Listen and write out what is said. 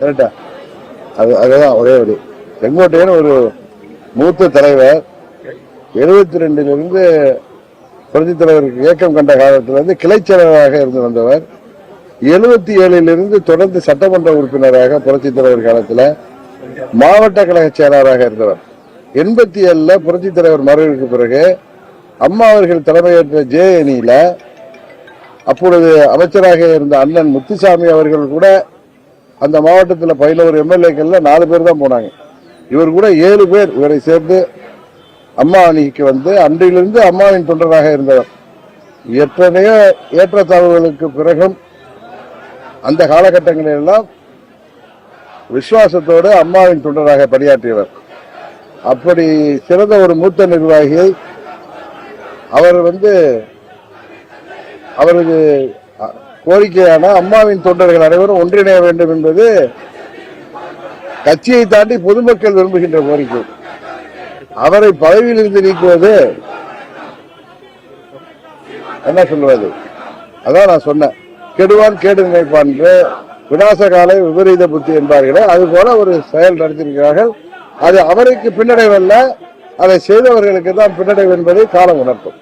கரெக்டா. அது அதுதான் ஒரே ஒரு செங்கோட்டையன் ஒரு மூத்த தலைவர். எழுபத்தி ரெண்டிலிருந்து புரட்சி தலைவருக்கு இயக்கம் கண்ட காலத்திலிருந்து கிளைச் செயலராக இருந்து வந்தவர். எழுபத்தி ஏழிலிருந்து தொடர்ந்து சட்டமன்ற உறுப்பினராக புரட்சி தலைவர் காலத்தில் மாவட்ட கழக செயலாளராக இருந்தவர். எண்பத்தி ஏழுல புரட்சி தலைவர் மறைவுக்கு பிறகு அம்மா அவர்கள் தலைமையேற்ற ஜே அப்பொழுது அமைச்சராக இருந்த அண்ணன் முத்துசாமி அவர்கள் கூட அந்த மாவட்டத்தில் பதினோரு எம்எல்ஏக்கள்ல நாலு பேர் தான் போனாங்க. இவர் கூட ஏழு பேர் இவரை சேர்ந்து அம்மா அணிக்கு வந்து அன்றிலிருந்து அம்மாவின் தொண்டராக இருந்தவர். எத்தனையோ ஏற்றத்தாழ்வுகளுக்கு பிறகும் அந்த காலகட்டங்களிலெல்லாம் விசுவாசத்தோடு அம்மாவின் தொண்டராக பணியாற்றியவர். அப்படி சிறந்த ஒரு மூத்த நிர்வாகியை அவர் வந்து அவரது கோரிக்கையான அம்மாவின் தொண்டர்கள் அனைவரும் ஒன்றிணைய வேண்டும் என்பது கட்சியை தாண்டி பொதுமக்கள் விரும்புகின்ற கோரிக்கை. அவரை பதவியிலிருந்து நீக்குவது என்ன சொல்வது? அதான் நான் சொன்னேன். கெடுவான் கேடு நினைப்பான் என்று விநாச காலை விபரீத புத்தி என்பார்களே அது போல ஒரு செயல் நடத்தியிருக்கிறார்கள். அது அவருக்கு பின்னடைவல்ல அதை செய்தவர்களுக்கு தான் பின்னடைவு என்பதை காலம் உணர்த்தும்.